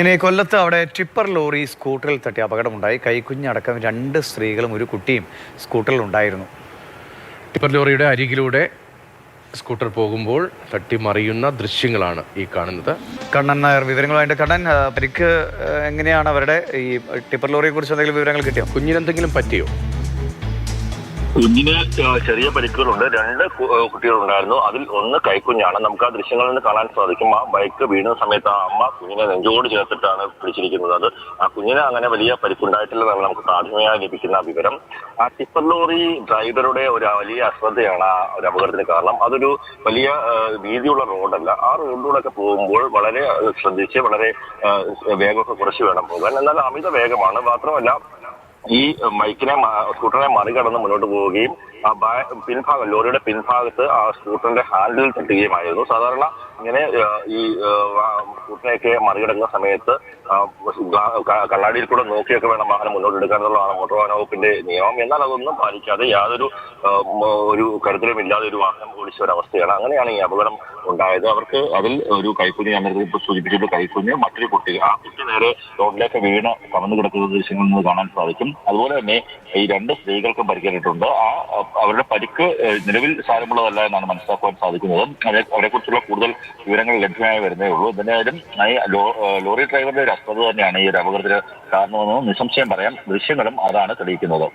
ഇനി കൊല്ലത്ത് അവിടെ ടിപ്പർ ലോറി സ്കൂട്ടറിൽ തട്ടി അപകടമുണ്ടായി. കൈക്കുഞ്ഞടക്കം രണ്ട് സ്ത്രീകളും ഒരു കുട്ടിയും സ്കൂട്ടറിൽ ഉണ്ടായിരുന്നു ടിപ്പർ ലോറിയുടെ അരികിലൂടെ സ്കൂട്ടർ പോകുമ്പോൾ തട്ടിമറിയുന്ന ദൃശ്യങ്ങളാണ് ഈ കാണുന്നത്. കണ്ണൻ നായർ വിവരങ്ങളുമായിട്ട്. കണ്ണൻ പരിക്ക് എങ്ങനെയാണ് അവരുടെ ഈ ടിപ്പർ ലോറിയെ കുറിച്ച് എന്തെങ്കിലും വിവരങ്ങൾ കിട്ടിയോ? കുഞ്ഞിനെന്തെങ്കിലും പറ്റിയോ? കുഞ്ഞിന് ചെറിയ പരിക്കുകളുണ്ട്. രണ്ട് കുട്ടികളുണ്ടായിരുന്നു. അതിൽ ഒന്ന് കൈക്കുഞ്ഞാണ്. നമുക്ക് ആ ദൃശ്യങ്ങളിൽ നിന്ന് കാണാൻ സാധിക്കും. ആ ബൈക്ക് വീണ സമയത്ത് ആ അമ്മ കുഞ്ഞിനെ നെഞ്ചോട് ചേർത്തിട്ടാണ് പിടിച്ചിരിക്കുന്നത്. അത് ആ കുഞ്ഞിന് അങ്ങനെ വലിയ പരിക്കുണ്ടായിട്ടില്ലെന്നാണ് നമുക്ക് പ്രാഥമികമായി ലഭിക്കുന്ന വിവരം. ആ ടിപ്പർ ലോറി ഡ്രൈവറുടെ ഒരു വലിയ അശ്രദ്ധയാണ് ആ ഒരു അപകടത്തിന് കാരണം. അതൊരു വലിയ വീതിയുള്ള റോഡല്ല. ആ റോഡിലൂടെയൊക്കെ പോകുമ്പോൾ വളരെ ശ്രദ്ധിച്ച് വളരെ വേഗമൊക്കെ കുറച്ച് വേണം പോകാൻ. എന്നാൽ അമിത വേഗമാണ്. മാത്രമല്ല ഈ ബൈക്കിനെ സ്കൂട്ടറിനെ മറികടന്ന് മുന്നോട്ട് പോവുകയും പിൻഭാഗം ലോറിയുടെ പിൻഭാഗത്ത് ആ സ്കൂട്ടറിന്റെ ഹാൻഡിൽ തട്ടുകയുമായിരുന്നു. സാധാരണ ഇങ്ങനെ ഈ കൂട്ടിനെയൊക്കെ മറികടക്കുന്ന സമയത്ത് കണ്ണാടിയിൽ കൂടെ നോക്കിയൊക്കെ വേണം വാഹനം മുന്നോട്ട് എടുക്കാൻ എന്നുള്ളതാണ് മോട്ടോർ വാഹന വകുപ്പിന്റെ നിയമം. എന്നാൽ അതൊന്നും പാലിക്കാതെ യാതൊരു ഒരു കരുതലും ഇല്ലാതെ ഒരു വാഹനം ഓടിച്ച ഒരു അവസ്ഥയാണ് അങ്ങനെയാണ് ഈ അപകടം ഉണ്ടായത്. അവർക്ക് അതിൽ ഒരു കൈക്കുഞ്ഞ് ഞാൻ നേരത്തെ സൂചിപ്പിച്ചത് കൈക്കുഞ്ഞ് മറ്റൊരു കുട്ടി. ആ കുട്ടി നേരെ റോഡിലേക്ക് വീണ് കമന്നു കിടക്കുന്ന ദൃശ്യങ്ങളിൽ നിന്ന് കാണാൻ സാധിക്കും. അതുപോലെ തന്നെ ഈ രണ്ട് സ്ത്രീകൾക്കും പരിക്കേറ്റിട്ടുണ്ട്. ആ അവരുടെ പരിക്ക് നിലവിൽ സാരമുള്ളതല്ല എന്നാണ് മനസ്സിലാക്കുവാൻ സാധിക്കുന്നത്. അവരെ അവരെക്കുറിച്ചുള്ള കൂടുതൽ വിവരങ്ങൾ ലഭ്യമായി വരുന്നേ ഉള്ളൂ. എന്തായാലും ഈ ലോറി ഡ്രൈവറുടെ ഒരു അസ്വത തന്നെയാണ് ഈ ഒരു അപകടത്തിന് കാരണമെന്ന് നിസ്സംശയം പറയാം. ദൃശ്യങ്ങളും അതാണ് തെളിയിക്കുന്നത്.